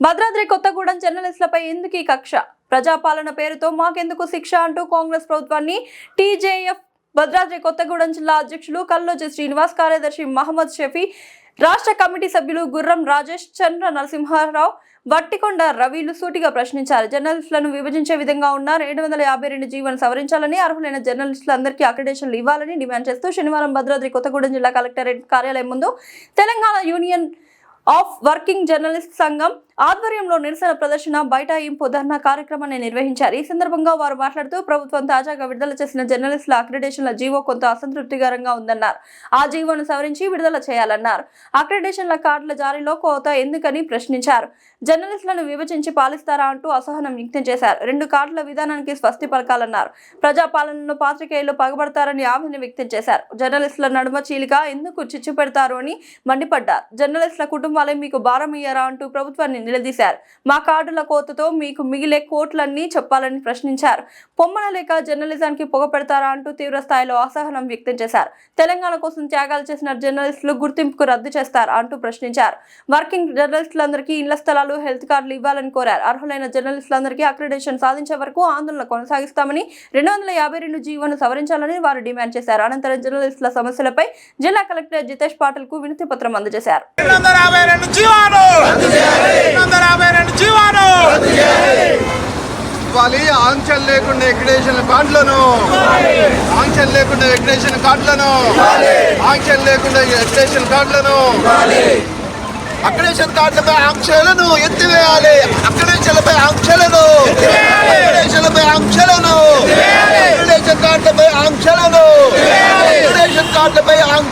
భద్రాద్రి కొత్తగూడెం జర్నలిస్టులపై ఎందుకు ఈ కక్ష? ప్రజాపాలన పేరుతో మాకెందుకు శిక్ష అంటూ కాంగ్రెస్ ప్రభుత్వాన్ని టీజేఎఫ్ భద్రాద్రి కొత్తగూడెం జిల్లా అధ్యక్షులు కల్లోజి శ్రీనివాస్ కార్యదర్శి మహమ్మద్ షఫీ రాష్ట్ర కమిటీ సభ్యులు గుర్రం రాజేష్ చంద్ర నరసింహారావు వట్టికొండ రవిలు సూటిగా ప్రశ్నించారు. జర్నలిస్టులను విభజించే విధంగా ఉన్న రెండు వందల యాభై రెండు జీవన సవరించాలని అర్హులైన జర్నలిస్టులందరికీ అక్రిడేషన్లు ఇవ్వాలని డిమాండ్ చేస్తూ శనివారం భద్రాద్రి కొత్తగూడెం జిల్లా కలెక్టరేట్ కార్యాలయం ముందు Telangana union of working journalist సంఘం ఆధ్వర్యంలో నిరసన ప్రదర్శన బైఠాయింపు ధర్నా కార్యక్రమాన్ని నిర్వహించారు. ఈ సందర్భంగా వారు మాట్లాడుతూ ప్రభుత్వం తాజాగా విడుదల చేసిన జర్నలిస్టుల అక్రిడేషన్ల జీవో కొంత అసంతృప్తికరంగా ఉందన్నారు. ఆ జీవోను సవరించి విడుదల చేయాలన్నారు. అక్రిడేషన్ల కార్డుల జారీలో కోత ఎందుకని ప్రశ్నించారు. జర్నలిస్టులను విభజించి పాలిస్తారా అంటూ అసహనం వ్యక్తం చేశారు. రెండు కార్డుల విధానానికి స్వస్తి పలకాలన్నారు. ప్రజాపాలనను పాత్రికేయులు పగబడతారని ఆమెను వ్యక్తం చేశారు. జర్నలిస్టుల నడుమ చీలిక ఎందుకు చిచ్చు పెడతారు అని మండిపడ్డారు. జర్నలిస్టుల కుటుంబాలే మీకు భారం అయ్యారా అంటూ ప్రభుత్వాన్ని నిలదీశారు. మా కార్డుల కోతతో మీకు మిగిలే కోట్లన్నీ చెప్పాలని ప్రశ్నించారు. పొమ్మన లేక జర్నలిజానికి పొగ పెడతారా అంటూ తీవ్ర స్థాయిలో అసహనం వ్యక్తం చేశారు. తెలంగాణ కోసం త్యాగాలు చేసిన జర్నలిస్టులు గుర్తింపుకు రద్దు చేస్తారు అంటూ ప్రశ్నించారు. వర్కింగ్ జర్నలిస్టులందరికీ ఇళ్ళ స్థలాలు హెల్త్ కార్డులు ఇవ్వాలని కోరారు. అర్హులైన జర్నలిస్టులందరికీ అక్రిడేషన్ సాధించే వరకు ఆందోళన కొనసాగిస్తామని రెండు వందల యాభై రెండు జీవోను సవరించాలని వారు డిమాండ్ చేశారు. అనంతరం జర్నలిస్టుల సమస్యలపై జిల్లా కలెక్టర్ జితేష్ పాటిల్కు వినతి పత్రం అందజేశారు రెండు వందల యాభై రెండు జీవాలు రెండు వందల యాభై రెండు జీవాలు ఇవ్వాలి ఆంక్షలు లేకుండా ఎక్రిడేషన్ కార్డులను. ఆంక్షలు లేకుండా ఎక్రిడేషన్ కార్డులను. ఆంక్షలు లేకుండా ఎక్రిడేషన్ కార్డులను. అక్రిడేషన్ కార్డులపై ఆంక్షలను ఎత్తివేయాలి. అక్రిడేషన్లపై ఆంక్షలను.